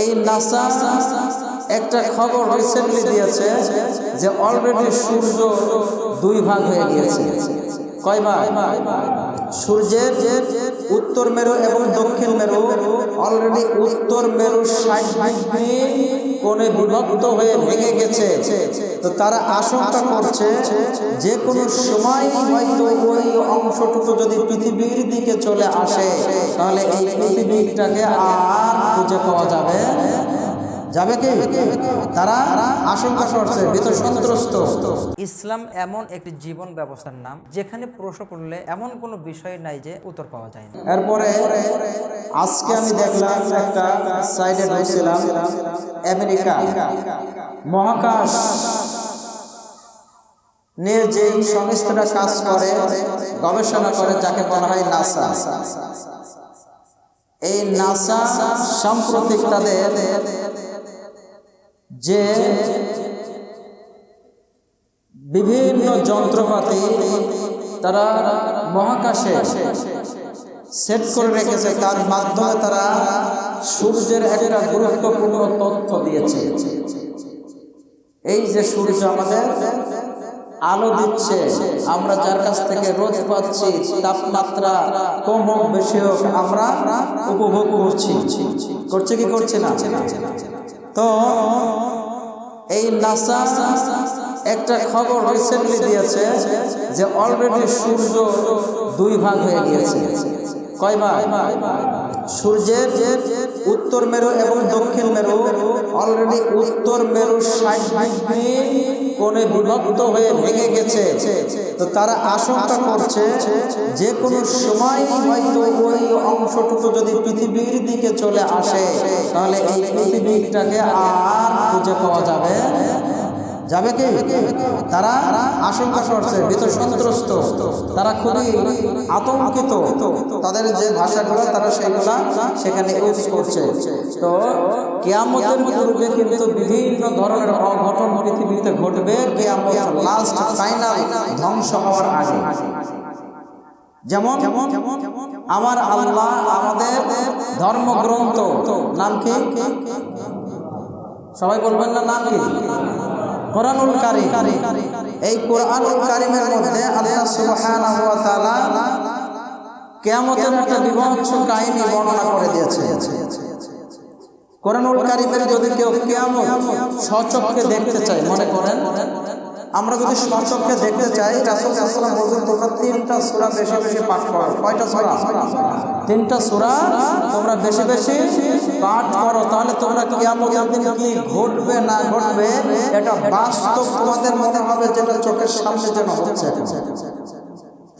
এই নাসা একটা খবর রিসেন্টলি দিয়েছে যে অলরেডি সূর্য দুই ভাগ হয়ে গিয়েছে। কয় ভাগ? সূর্যের উত্তর মেরু এবং দক্ষিণ মেরু অলরেডি উত্তর মেরু ষাট ডিগ্রি কোণে বিভক্ত হয়ে ভেঙে গেছে। তো তারা আশঙ্কা করছে যে কোনো সময় হয়তো ওই অংশটুকু যদি পৃথিবীর দিকে চলে আসে, তাহলে এই পৃথিবীটাকে আর খুঁজে পাওয়া যাবে যাবে কি? তারা আশঙ্কা করছে ভিতর সন্ত্রস্ত। ইসলাম এমন একটি জীবন ব্যবস্থার নাম যেখানে প্রশ্ন করলে এমন কোনো বিষয় নাই যে উত্তর পাওয়া যায় না। এরপরে আজকে আমি দেখলাম একটা সাইডে ঢুকছিলাম আমেরিকা। মহাকাশ নিয়ে যে সংস্থাটা কাজ করে গবেষণা করে যাকে বলা হয় নাসা। এই নাসা সাম্প্রতিক তাদের যে বিভিন্ন যন্ত্রপাতি তারা মহাকাশে সেট করে রেখেছে, তার মাধ্যমে তারা সূর্যের একটা গুরুত্বপূর্ণ তথ্য দিয়েছে। এই যে সূর্য আমাদের আলো দিচ্ছে, আমরা যার কাছ থেকে রোদ পাচ্ছি, তাপমাত্রা কম হোক, বেশি হোক, আমরা উপভোগ করছি। করছে কি, করছে না? তো এই নাসা একটা খবর রিসেন্টলি দিয়েছে যে অলরেডি সূর্য দুই ভাগ হয়ে গিয়েছে। কয় ভাগ সূর্যের উত্তর মেরু এবং দক্ষিণ মেরু অলরেডি উত্তর মেরু ডিগ্রি কোণে বিভক্ত হয়ে ভেঙে গেছে। তো তারা আশঙ্কা করছে যে কোনো সময় হয়তো ওই অংশটুকু যদি পৃথিবীর দিকে চলে আসে, তাহলে এই পৃথিবীটাকে আর খুঁজে পাওয়া যাবে যাবে কি? তারা আশঙ্কা করছে ভিতর সন্ত্রস্ত তারা খুবই আতঙ্কিত। তাদের যে ভাষাগুলো, তারা সেগুলা সেখানে ইউজ করছে। তো কেয়ামতের পূর্বে কিন্তু বিভিন্ন ধরনের অঘটন পৃথিবীতে ঘটবে। কেয়ামত লাস্ট ফাইনাল ধ্বংস হওয়ার আগে। যেমন, আমার আল্লাহ আমাদের ধর্মগ্রন্থ, নাম কি? সবাই বলবেন না নাম কি? কোরআনুল কারিম। এই কোরআনুল কারিমের মধ্যে আল্লাহ সুবহানাহু ওয়া তাআলা কিয়ামতের একটা বিভৎস কাহিনী বর্ণনা করে দিয়েছে। কোরআনুল কারিমের যদি কেউ কিয়ামত সচক্ষে দেখতে চায়, মনে করেন আমরা যদি সচক্ষে দেখতে চাই তোমরা তিনটা সূরা বেশি বেশি পাঠ করো। কয়টা তিনটা তোমরা বেশি বেশি পাঠ করো, তাহলে তোমরা কিয়ামতের দিন কি ঘটবে না ঘটবে, এটা বাস্তব তোমাদের মনে হবে যেটা চোখের সামনে যেন হচ্ছে।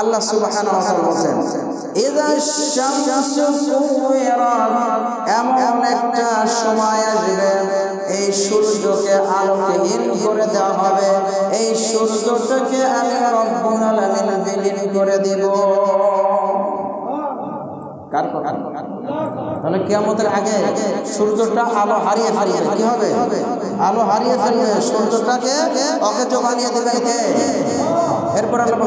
আল্লাহ বলেন ইযা এমন একটা সময় আসবে, এই সূর্যকে আলোকহীন করে দেওয়া হবে, এই সূর্যটাকে আমি রব্বুল আলামিন বিলীন করে দেব। কার কথা? তাহলে কিয়ামতের আগে সূর্যটা আলো হারিয়ে হারিয়ে কি হবে? আলো হারিয়ে ফেলবে, সূর্যটাকে অকেজ বানিয়ে দেবে কে? এরপর আল্লাহ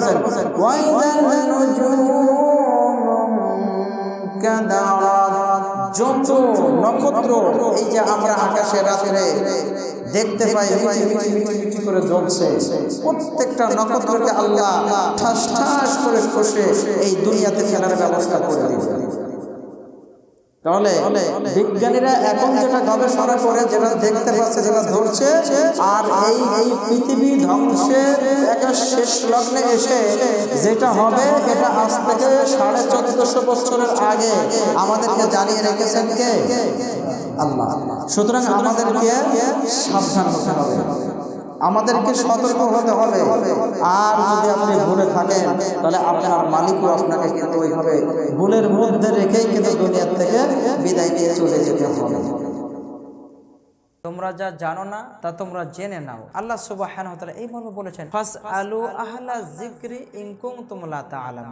যত নক্ষত্র এই যে আমরা আকাশে রাত্রে দেখতে পাই মিটি মিটি মিটি মিটি করে জ্বলছে প্রত্যেকটা নক্ষত্রকে আল্লাহ ঠাস ঠাস করে খসে এই দুনিয়াতে ফেরার ব্যবস্থা করে দিয়েছে তাহলে বিজ্ঞানীরা এখন যেটা গবেষণা করে যেটা দেখতে পাচ্ছে যেটা ধরছে আর এই এই পৃথিবী ধ্বংসের একটা শেষ লগ্নে এসে যেটা হবে এটা আজ থেকে সাড়ে চোদ্দশো বছরের আগে আমাদেরকে জানিয়ে রেখেছেন কে? আল্লাহ। সুতরাং আমাদেরকে সাবধান হতে হবে। আমাদেরকে সতর্ক হতে হবে। আর যদি আপনি ভুলে থাকেন, তাহলে আপনার মালিকও আপনাকে কিন্তু ওইভাবে ভুলের মধ্যে রেখেই কিন্তু দুনিয়ার থেকে বিদায় দিয়ে চলে যেতে হবে। তোমরা যা জানো না, তা তোমরা জেনে নাও। আল্লাহ সুবাহ এইভাবে বলেছেন ফাস আলু আহলা জিক্রি ইনকুম তোমলা তা তাআলামুন।